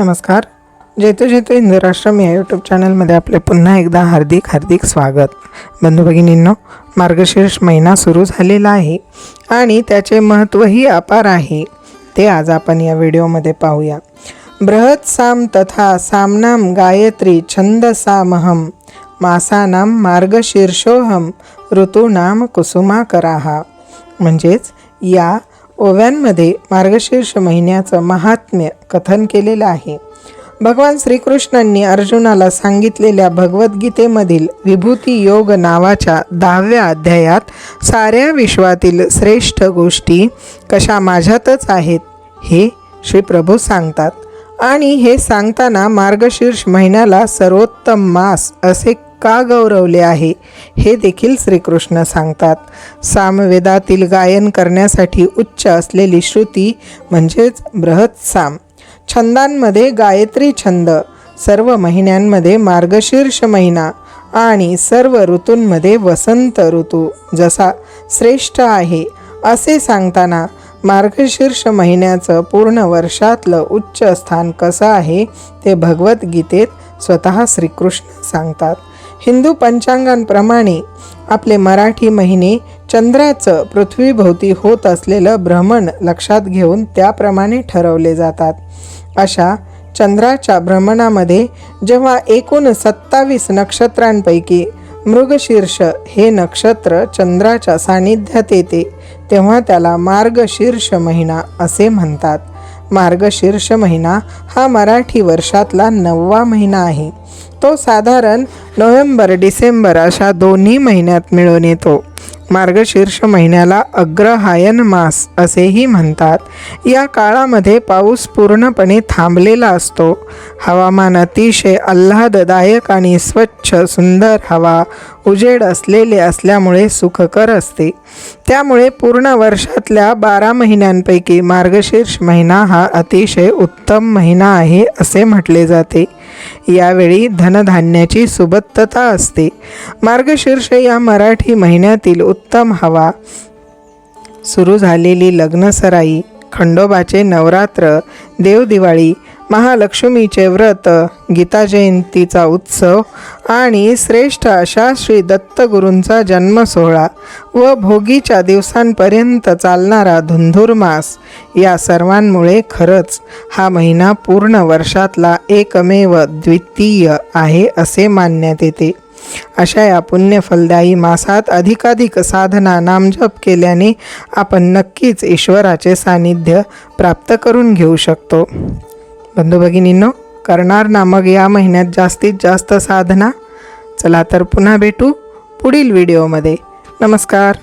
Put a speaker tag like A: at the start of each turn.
A: नमस्कार. जेतो जेतो इंदुराष्ट्रम या यूट्यूब चॅनलमध्ये आपले पुन्हा एकदा हार्दिक हार्दिक स्वागत. बंधू भगिनींनो मार्गशीर्ष महिना सुरू झालेला आहे आणि त्याचे महत्त्वही अपार आहे. ते आज आपण या व्हिडिओमध्ये पाहूया. बृहत साम तथा सामनाम गायत्री छंद सामहम मासानाम मार्गशीर्षोहम ऋतूनाम कुसुमा कराहा म्हणजेच या ओव्यांमध्ये मार्गशीर्ष महिन्याचं महात्म्य कथन केलेलं आहे. भगवान श्रीकृष्णांनी अर्जुनाला सांगितलेल्या भगवद्गीतेमधील विभूती योग नावाच्या दहाव्या अध्यायात साऱ्या विश्वातील श्रेष्ठ गोष्टी कशा माझ्यातच आहेत हे श्री प्रभू सांगतात. आणि हे सांगताना मार्गशीर्ष महिन्याला सर्वोत्तम मास असे का गौरवले आहे? हे देखील श्रीकृष्ण सांगतात. सामवेदातील गायन करण्यासाठी उच्च असलेली श्रुती म्हणजेच बृहत साम. छंदांमध्ये गायत्री छंद सर्व महिन्यांमध्ये मार्गशीर्ष महिना आणि सर्व ऋतूंमध्ये वसंत ऋतू जसा श्रेष्ठ आहे असे सांगताना मार्गशीर्ष महिन्याचं पूर्ण वर्षातलं उच्च स्थान कसं आहे ते भगवद्गीतेत स्वतः श्रीकृष्ण सांगतात. हिंदू पंचांगांप्रमाणे आपले मराठी महिने चंद्राचं पृथ्वीभोवती होत असलेलं भ्रमण लक्षात घेऊन त्याप्रमाणे ठरवले जातात. अशा चंद्राच्या भ्रमणामध्ये जेव्हा एकूण सत्तावीस नक्षत्रांपैकी मृगशीर्ष हे नक्षत्र चंद्राच्या सान्निध्यात येते तेव्हा त्याला मार्गशीर्ष महिना असे म्हणतात. मार्गशीर्ष महिना हा मराठी वर्षातला नववा महिना आहे. तो साधारण नोव्हेंबर डिसेंबर अशा दोन्ही महिन्यात मिळून येतो. मार्गशीर्ष महिन्याला अग्रहायन मास असेही म्हणतात. या काळामध्ये पाऊस पूर्णपणे थांबलेला असतो. हवामान अतिशय आल्हाददायक आणि स्वच्छ सुंदर हवा उजेड असलेले असल्यामुळे सुखकर असते. त्यामुळे पूर्ण वर्षातल्या बारा महिन्यांपैकी मार्गशीर्ष महिना हा अतिशय उत्तम महिना आहे असे म्हटले जाते. यावेळी धनधान्याची सुबत्तता असते. मार्गशीर्ष या मराठी महिन्यातील उत्तम हवा. सुरू झालेली लग्नसराई खंडोबाचे नवरात्र देवदिवाळी महालक्ष्मीचे व्रत गीता जयंतीचा उत्सव आणि श्रेष्ठ अशा श्री दत्तगुरूंचा जन्मसोहळा व भोगीच्या दिवसांपर्यंत चालणारा धुंधुरमास या सर्वांमुळे खरंच हा महिना पूर्ण वर्षातला एकमेव द्वितीय आहे असे मानण्यात येते. अशा या पुण्यफलदायी मासात अधिकाधिक साधना नामजप केल्याने आपण नक्कीच ईश्वराचे सानिध्य प्राप्त करून घेऊ शकतो. बंधू भगिनींनो करणार ना मग या महिन्यात जास्तीत जास्त साधना चला तर पुन्हा भेटू पुढील व्हिडिओमध्ये. नमस्कार.